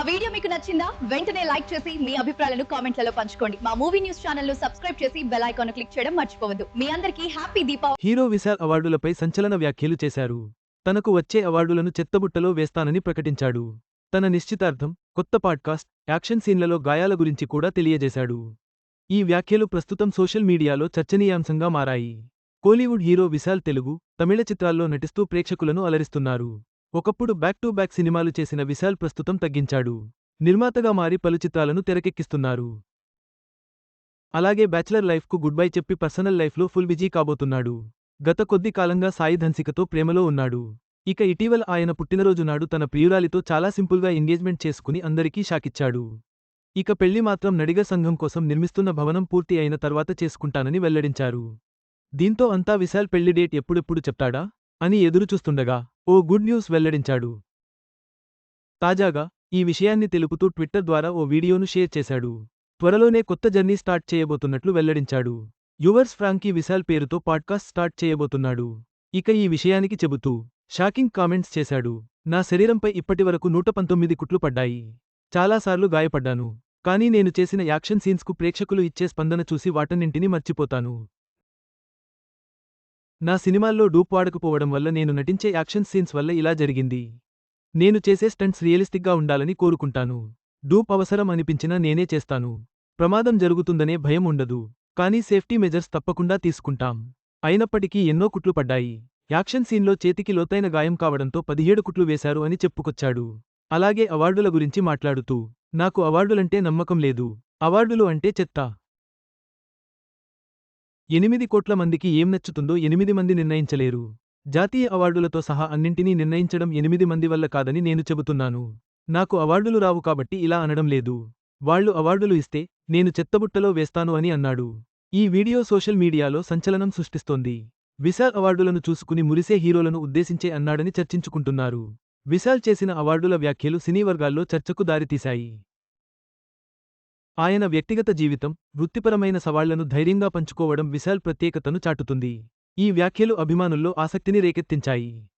మా వీడియో మీకు నచ్చిందా? వెంటనే లైక్ చేసి మీ అభిప్రాయాలను కామెంట్లలో పంచుకోండి. మా మూవీ న్యూస్ ఛానల్ను సబ్స్క్రైబ్ చేసి బెల్ ఐకాన్ క్లిక్ చేయడం మర్చిపోవద్దు. మీ అందరికీ హ్యాపీ దీపావళి. హీరో విశాల్ అవార్డులపై సంచలన వ్యాఖ్యలు చేశారు. తనకు వచ్చే అవార్డులను చెత్తబుట్టలో వేస్తానని ప్రకటించాడు. తన నిశ్చితార్థం కొత్త పాడ్కాస్ట్ యాక్షన్ సీన్లలో గాయాల గురించి కూడా తెలియజేశాడు. ఈ వ్యాఖ్యలు ప్రస్తుతం సోషల్ మీడియాలో చర్చనీయాంశంగా మారాయి. కోలీవుడ్ హీరో విశాల్ తెలుగు తమిళ చిత్రాల్లో నటిస్తూ ప్రేక్షకులను అలరిస్తున్నారు. ఒకప్పుడు బ్యాక్ టు బ్యాక్ సినిమాలు చేసిన విశాల్ ప్రస్తుతం తగ్గించాడు. నిర్మాతగా మారి పలు చిత్రాలను తెరకెక్కిస్తున్నారు. అలాగే బ్యాచిలర్ లైఫ్కు గుడ్ బై చెప్పి పర్సనల్ లైఫ్లో ఫుల్ బిజీ కాబోతున్నాడు. గత కొద్ది కాలంగా సాయి ధన్సికతో ప్రేమలో ఉన్నాడు. ఇక ఇటీవల ఆయన పుట్టినరోజు నాడు తన ప్రియురాలితో చాలా సింపుల్గా ఎంగేజ్మెంట్ చేసుకుని అందరికీ షాకిచ్చాడు. ఇక పెళ్ళి మాత్రం నడిగ సంఘం కోసం నిర్మిస్తున్న భవనం పూర్తి అయిన తర్వాత చేసుకుంటానని వెల్లడించారు. దీంతో అంతా విశాల్ పెళ్ళి డేట్ ఎప్పుడెప్పుడు చెప్తాడా? అని ఎదురుచూస్తుండగా ఓ గుడ్ న్యూస్ వెల్లడించాడు. తాజాగా ఈ విషయాన్ని తెలుపుతూ ట్విట్టర్ ద్వారా ఓ వీడియోను షేర్ చేశాడు. త్వరలోనే కొత్త జర్నీ స్టార్ట్ చేయబోతున్నట్లు వెల్లడించాడు. యువర్స్ ఫ్రాంకీ విశాల్ పేరుతో పాడ్కాస్ట్ స్టార్ట్ చేయబోతున్నాడు. ఇక ఈ విషయానికి చెబుతూ షాకింగ్ కామెంట్స్ చేశాడు. నా శరీరంపై ఇప్పటివరకు నూట పంతొమ్మిది కుట్లు పడ్డాయి. చాలాసార్లు గాయపడ్డాను. కానీ నేను చేసిన యాక్షన్ సీన్స్కు ప్రేక్షకులు ఇచ్చే స్పందన చూసి వాటన్నింటినీ మర్చిపోతాను. నా సినిమాల్లో డూప్ వాడకపోవడం వల్ల నేను నటించే యాక్షన్ సీన్స్ వల్ల ఇలా జరిగింది. నేను చేసే స్టంట్స్ రియలిస్టిక్గా ఉండాలని కోరుకుంటాను. డూప్ అవసరం అనిపించినా నేనే చేస్తాను. ప్రమాదం జరుగుతుందనే భయం ఉండదు. కానీ సేఫ్టీ మెజర్స్ తప్పకుండా తీసుకుంటాం. అయినప్పటికీ ఎన్నో కుట్లు పడ్డాయి. యాక్షన్ సీన్లో చేతికి లోతైన గాయం కావడంతో పదిహేడు కుట్లు వేశారు అని చెప్పుకొచ్చాడు. అలాగే అవార్డుల గురించి మాట్లాడుతూ నాకు అవార్డులంటే నమ్మకం లేదు. అవార్డులు అంటే చెత్త. ఎనిమిది కోట్ల మందికి ఏం నచ్చుతుందో ఎనిమిది మంది నిర్ణయించలేరు. జాతీయ అవార్డులతో సహా అన్నింటినీ నిర్ణయించడం ఎనిమిది మంది వల్ల కాదని నేను చెబుతున్నాను. నాకు అవార్డులు రావు కాబట్టి ఇలా అనడం లేదు. వాళ్ళు అవార్డులు ఇస్తే నేను చెత్తబుట్టలో వేస్తాను అని అన్నాడు. ఈ వీడియో సోషల్ మీడియాలో సంచలనం సృష్టిస్తోంది. విశాల్ అవార్డులను చూసుకుని మురిసే హీరోలను ఉద్దేశించే అన్నాడని చర్చించుకుంటున్నారు. విశాల్ చేసిన అవార్డుల వ్యాఖ్యలు సినీ వర్గాల్లో చర్చకు దారితీశాయి. ఆయన వ్యక్తిగత జీవితం వృత్తిపరమైన సవాళ్ళను ధైర్యంగా పంచుకోవడం విశాల్ ప్రత్యేకతను చాటుతుంది. ఈ వ్యాఖ్యలు అభిమానుల్లో ఆసక్తిని రేకెత్తించాయి.